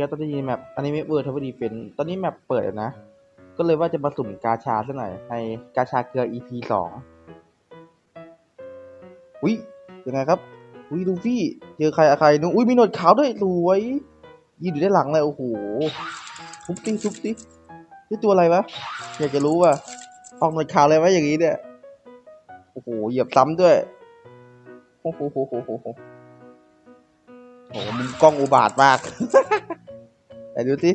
ครับตอนนี้แมปอันนี้ไม่เวิร์ทัพดีเฟนตอนนี้แมปเปิดแล้วนะ ก็เลยว่าจะมาสุ่มกาชาซะหน่อย ในกาชาเกลือ EP สองอุ้ยยังไงครับอุ้ยลูฟี่เจอใครอะใครนู้อุ้ยมีหนวดขาวด้วยสวยยืนอยู่ด้านหลังเลยโอ้โหทุบติทุบตินี่ตัวอะไรวะอยากจะรู้ว่ะออกหนวดขาวเลยไหมอย่างนี้เนี่ยโอ้โหเหยียบซ้ำด้วยโอ้โหโหโหโหโหโอ้โหมุมกล้องอุบาทมาก ดูสิ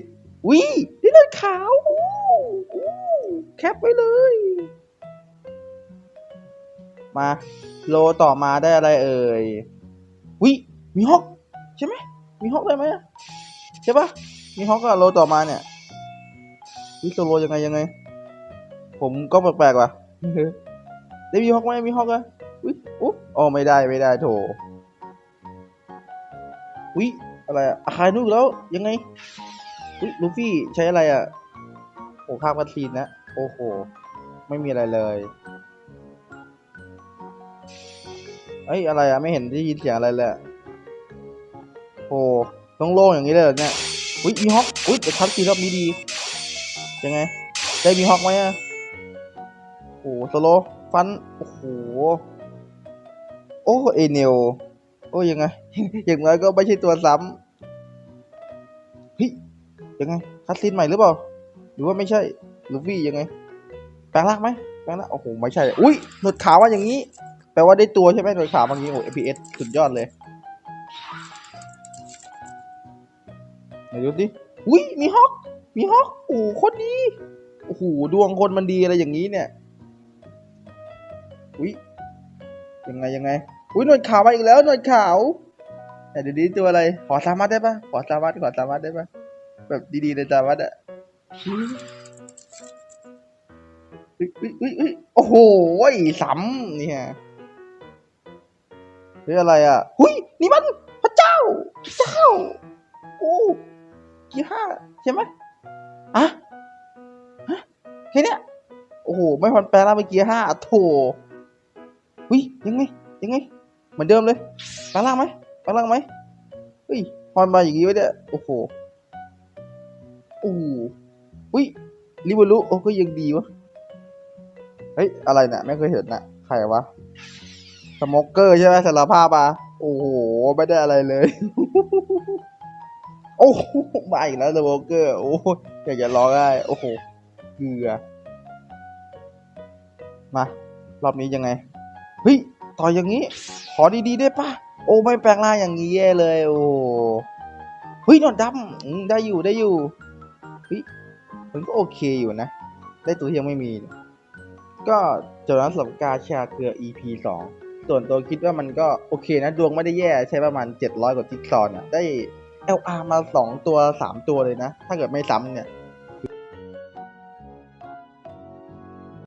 วินี่หนวดขาวอู้แคปไว้เลย มาโลต่อมาได้อะไรเอ่ยวิมีฮอกใช่ไหมมีฮอกได้ไหมอะใช่ปะมีฮอกอะโลต่อมาเนี่ยวิโซโลยังไงยังไง ผมก็แปลกๆว่ะได้มีฮอกไหมมีฮอกอะวิอุ๊บอ๋อไม่ได้ไม่ได้โถวิอะไรอะอาคายนุกแล้วยังไง วิลูฟี่ใช้อะไรอะโอ้ข้ามกันซีนนะ โอ้โห ไม่มีอะไรเลยเอ้ยอะไรอะไม่เห็นได้ยินเสียงอะไรเลยโอะโอ้โล่งอย่างนี้เลยเนี่ยอุ้ยมีฮอกอุ้ยแต่คัดซีนรอบนี้ดียังไง ได้มีฮอกไหมอะโอ้โหโซโลฟัน โอ้โห โอ้เอเนลโอ้ยังไง อย่างน้อยก็ไม่ใช่ตัวซ้ำเฮ้ย ยังไงคัดซีนใหม่หรือเปล่า หรือว่าไม่ใช่ลูฟี่ยังไง แปลงร่างไหมแปลงร่างโอ้โหไม่ใช่ อุ้ยหนวดขาวว่าอย่างนี้ แปลว่าได้ตัวใช่ไหมหนวยข่าวบางทีโอ้ FPS สุดยอดเลยไหนดูสิอุ้ยมีฮอกมีฮอกโอ้โหโคนดีโอ้โหดวงคนมันดีอะไรอย่างนี้เนี่ยอุ้ยยังไงยังไงอุ้ยหนวยข่าวมาอีกแล้วหนวยข่าวแต่เดี๋ยวนี้ตัวอะไรขอสามารถได้ปะขอสามารถขอสามารถได้ปะ แบบดีๆเลยสามารถอะอุ้ยอุ้ยอุ้ยอุ้ยโอ้โหซ้ำเนี่ยเฮ้ยอะไรอะหุยนี่มันพระเจ้าพระเจ้าโอ้กี่ห้าใช่ไหมอะฮะแค่เนี้ยโอ้โห ไม่พันแปลแล้วเมื่อกี้ห้าโถหุยยังไง ยังไง เหมือนเดิมเลยแปลล่างไหมแปลล่างไหมเฮ้ยพอนมาอย่างงี้ไว้เนี่ยโอ้โห โอ้โหหุยริบูรุโอ้ก็ยังดีวะ เฮ้ย อะไรเนี่ยไม่เคยเห็นน่ะ ใครวะ สโมกเกอร์ใช่ไหมสารภาพอะ โอ้โห ไม่ได้อะไรเลย โอ้มาอีกแล้วสโมกเกอร์ โอ้ยอยากจะร้องได้ โอ้โห เกลือ มา รอบนี้ยังไง เฮ้ย ต่อยอย่างนี้ ขอดีๆได้ปะโอ้ไม่แปลงร่างอย่างนี้แย่เลย โอ้เฮ้ยนวดดำได้อยู่ได้อยู่ เฮ้ยมันก็โอเคอยู่นะ ได้ตัวที่ยังไม่มี ก็จบแล้วสำหรับกาชาเกลือ EP สองส่วนตัวคิดว่ามันก็โอเคนะ ดวงไม่ได้แย่ใช้ประมาณ 700 กว่าจิ๊กซอว์เนี่ยได้ LR มา 2 ตัว 3 ตัวเลยนะ ถ้าเกิดไม่ซ้ำเนี่ย